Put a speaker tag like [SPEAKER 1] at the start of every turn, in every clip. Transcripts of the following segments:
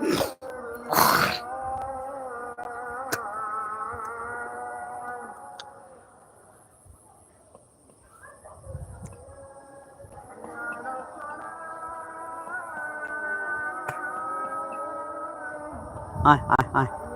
[SPEAKER 1] Yeah. 哎哎哎。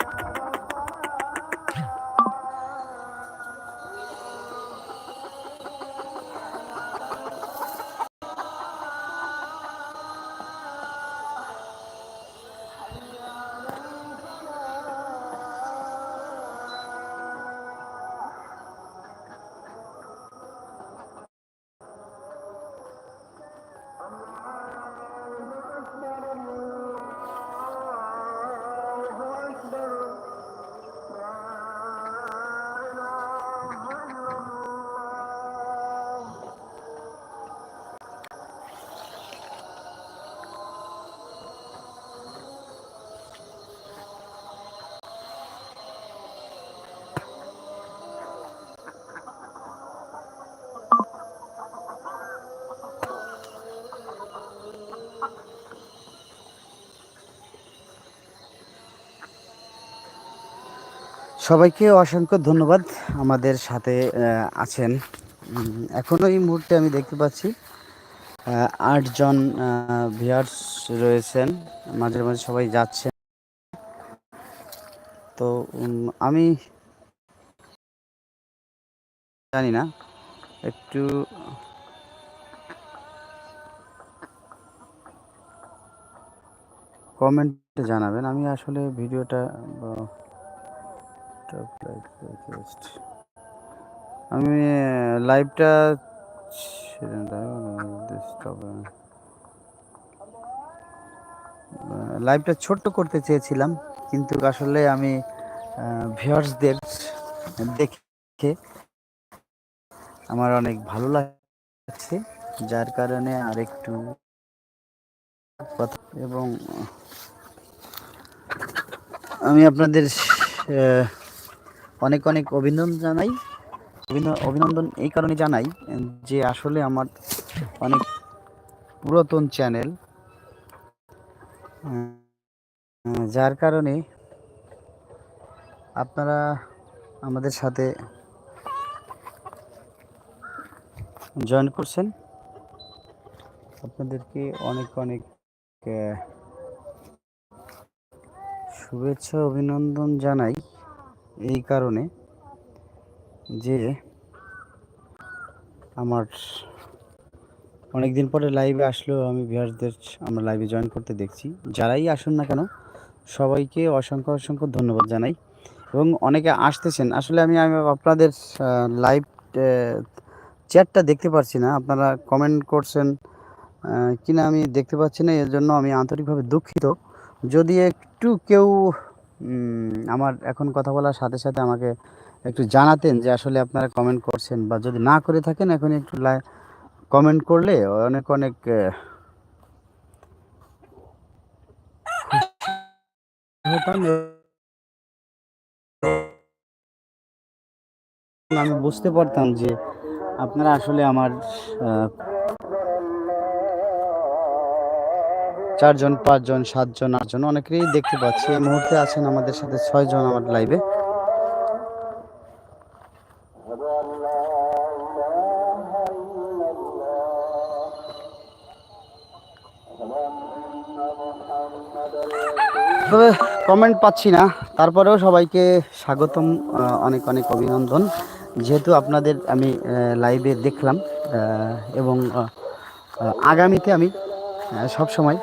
[SPEAKER 1] সবাইকে অসংখ্য ধন্যবাদ আমাদের সাথে আছেন। উম, এখনও এই মুহূর্তে আমি দেখতে পাচ্ছি আটজন ভিয়ার্স রয়েছেন। মাঝে মাঝে সবাই যাচ্ছেন। তো আমি জানি না একটু কমেন্টে জানাবেন। আমি আসলে ভিডিওটা আমি লাইভটা লাইভটা ছোট্ট করতে চেয়েছিলাম, কিন্তু আসলে আমি ভিউয়ার্সদের দেখে আমার অনেক ভালো লাগছে, যার কারণে আরেকটু কথা এবং আমি আপনাদের অনেক অনেক অভিনন্দন জানাই। অভিন- অভিনন্দন এই কারণে জানাই যে আসলে আমার অনেক পুরাতন চ্যানেল যার কারণে আপনারা আমাদের সাথে জয়েন করছেন। আপনাদেরকে অনেক অনেক শুভেচ্ছা, অভিনন্দন জানাই। এই কারণে যে আমার অনেক দিন পরে লাইভে আসলেও আমি ভিউয়ার্সদের আমরা লাইভে জয়েন করতে দেখছি। যারাই আসুন না কেন, সবাইকে অসংখ্য অসংখ্য ধন্যবাদ জানাই। এবং অনেকে আসতেছেন। আসলে আমি আপনাদের লাইভ চ্যাটটা দেখতে পাচ্ছি না। আপনারা কমেন্ট করছেন কিনা আমি দেখতে পাচ্ছি না। এর জন্য আমি আন্তরিকভাবে দুঃখিত। যদি একটু কেউ আমার এখন কথা বলার সাথে সাথে আমাকে একটু জানাতেন যে আসলে আপনারা কমেন্ট করছেন বা যদি না করে থাকেন, এখন একটু কমেন্ট করলে অনেক অনেক আমি বুঝতে পারতাম যে আপনারা আসলে আমার চারজন, পাঁচজন, সাতজন, আটজন অনেকেই দেখতে পাচ্ছি। এই মুহূর্তে আছেন আমাদের সাথে ছয়জন আমার লাইভে তবে কমেন্ট পাচ্ছি না। তারপরেও সবাইকে স্বাগতম অনেক অনেক অভিনন্দন। যেহেতু আপনাদের আমি লাইভে দেখলাম এবং আগামীতে আমি সব সময়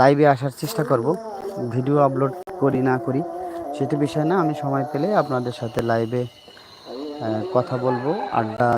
[SPEAKER 1] লাইভে আসার চেষ্টা করব। ভিডিও আপলোড করি, না করি, সেটি বিষয় না। আমি সময় পেলে আপনাদের সাথে লাইভে কথা বলব, আড্ডা